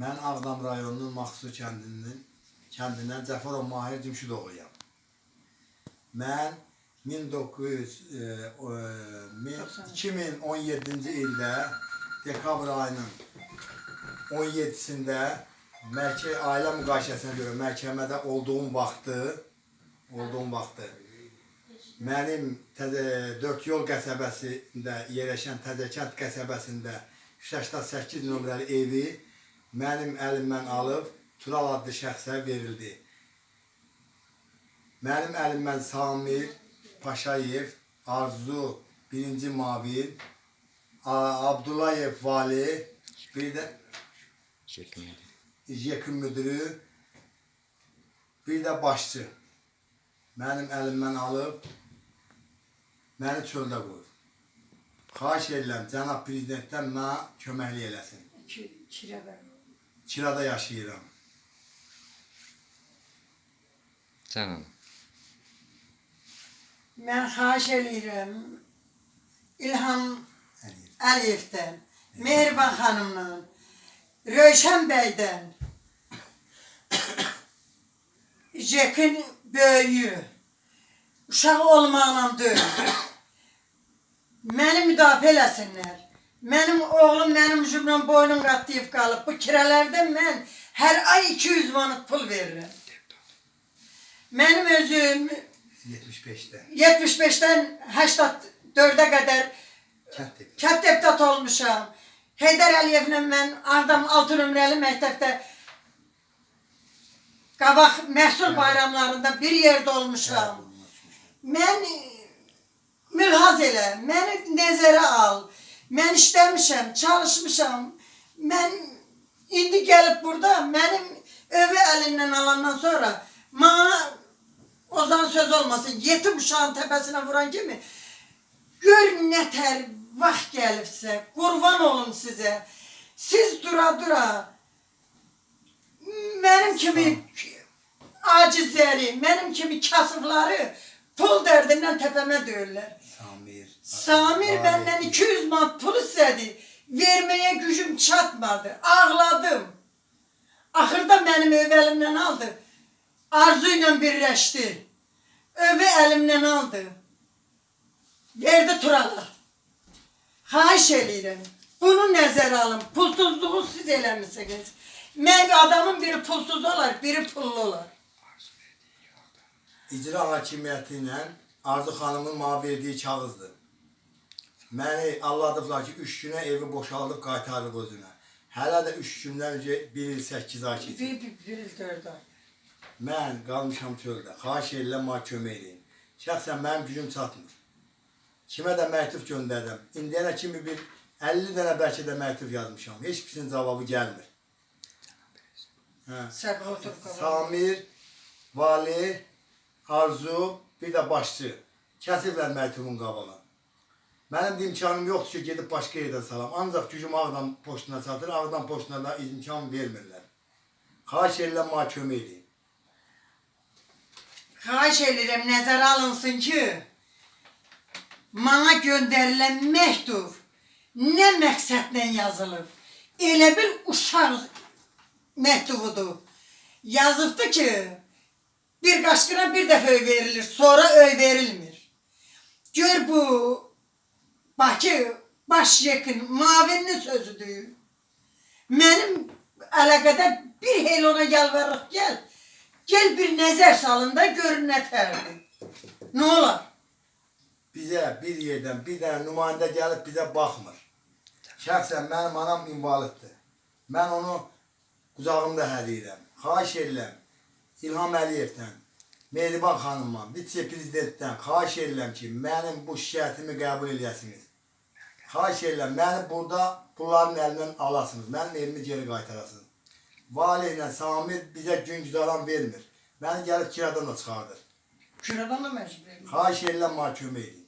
Mən Ağdam rayonunun Maxsu kəndinin kəndindən Cəfərov Mahir Cümşüdoğluyam. Mən 1900 e, e, min- 2017-ci ildə dekabr ayının 17-sində məhkə ailə müqayisəsinə görə məhkəmədə olduğum vaxtı olduğum vaxtı mənim təzə 4 yol qəsəbəsində yerləşən Təzəkənd qəsəbəsində 88 nömrəli evi mənim əlimdən alıb Tural adlı şəxsə verildi. Mənim əlimdən Samir Paşayev, Arzu birinci mavin, Abdullayev vali, bir də Yekin müdürü, bir də başçı. Mənim əlimdən alıb məni çöldə qoyur. Xahiş edirəm cənab prezidentdən mənə köməklik eləsin. Ki, kirədə. Kirada yaşayıram. Canım. Mən xahiş eləyirəm İlham Əliyev. Əliyevdən, Mehriban xanımdan, Rövşən bəydən, Jekin böyüyü, uşaq olmaqla deyil. Məni müdafiə eləsinlər. Mənim oğlum mənim üzümdən boynum qatlayıb qalıb. Bu kirələrdən mən hər ay 200 manat pul verirəm. Mənim özüm 75'te. 75-dən 84-ə qədər Kənd evi. kənd deputat olmuşam. Heydər Əliyevlə mən Ağdam 6 nömrəli məktəbdə qabaq məhsul bayramlarında bir yerdə olmuşam. Mən mülhaz elə, məni nəzərə al. Mən işləmişəm, çalışmışam. Mən indi gəlib burada mənim övü əlindən alandan sonra mənə Ozan söz olmasın, yetim uşağın təpəsinə vuran kimi gör nətər vaxt gəlibsə, qurban olum sizə. Siz dura-dura mənim kimi acizləri, mənim kimi kasıbları pul dərdindən təpəmə döyürlər. Samir. Benden 200 manat pul istedi. Vermeye gücüm çatmadı. Ağladım. Axırda mənim ev əlimdən aldı. Arzu ilə birləşdi. Evi əlimdən aldı. Verdi Turala. Xahiş eləyirəm. Bunu nəzərə alın. Pulsuzluğu siz eləmisiniz. Mən adamın biri pulsuz olar, biri pullu olar. İcra hakimiyyəti ilə Arzu xanımın mənə verdiyi kağızdır. Məni alladıblar ki, 3 günə evi boşaldıb qaytarıb özünə. Hələ də 3 gündən öncə 1 il 8 ay keçib. Bir, bir, bir il dörd ay. Mən qalmışam çöldə. Xahiş edirəm mənə kömək edin. Şəxsən mənim gücüm çatmır. Kimə də məktub göndərdim. İndiyənə kimi bir 50 dənə bəlkə də məktub yazmışam. Heç birisinin cavabı gəlmir. Hə. Samir, Vali, Arzu, bir də başçı. Kəsiblər məktubun qabağını. Mənim də imkanım yoxdur ki, gedib başqa yerdən salam. Ancaq gücüm Ağdam poçtuna çatır, Ağdam poçtuna da imkan. Xahiş edirəm mənə kömək edin. Xahiş edirəm nəzərə alınsın ki, mənə göndərilən məktub nə məqsədlə yazılıb? Elə bil uşaq məktubudur. Yazıbdı ki, bir qaşqına bir dəfə öy verilir, sonra öy verilmir. Gör bu Bakı baş yekin mavinin sözüdür. Mənim əlaqədar bir hel ona yalvarırıq gəl. Gel bir nəzər salın da görün nətərdir. Nə olar? Bizə bir yerdən bir dənə nümayəndə gəlib bizə baxmır. Şəxsən mənim anam invaliddir. Mən onu qucağımda hədiyirəm. Xahiş edirəm İlham Əliyevdən, Mehriban xanımdan, vitse-prezidentdən xahiş edirəm ki, mənim bu şikayətimi qəbul edəsiniz. Edirəm, məni burada pulların əlindən alasınız, mənim evimi geri qaytarasınız. Vali ilə Samir bizə gün güzaran vermir. Məni gəlib kiradan da çıxardır. Kürədən də məcbur edir. Mənə kömək edin.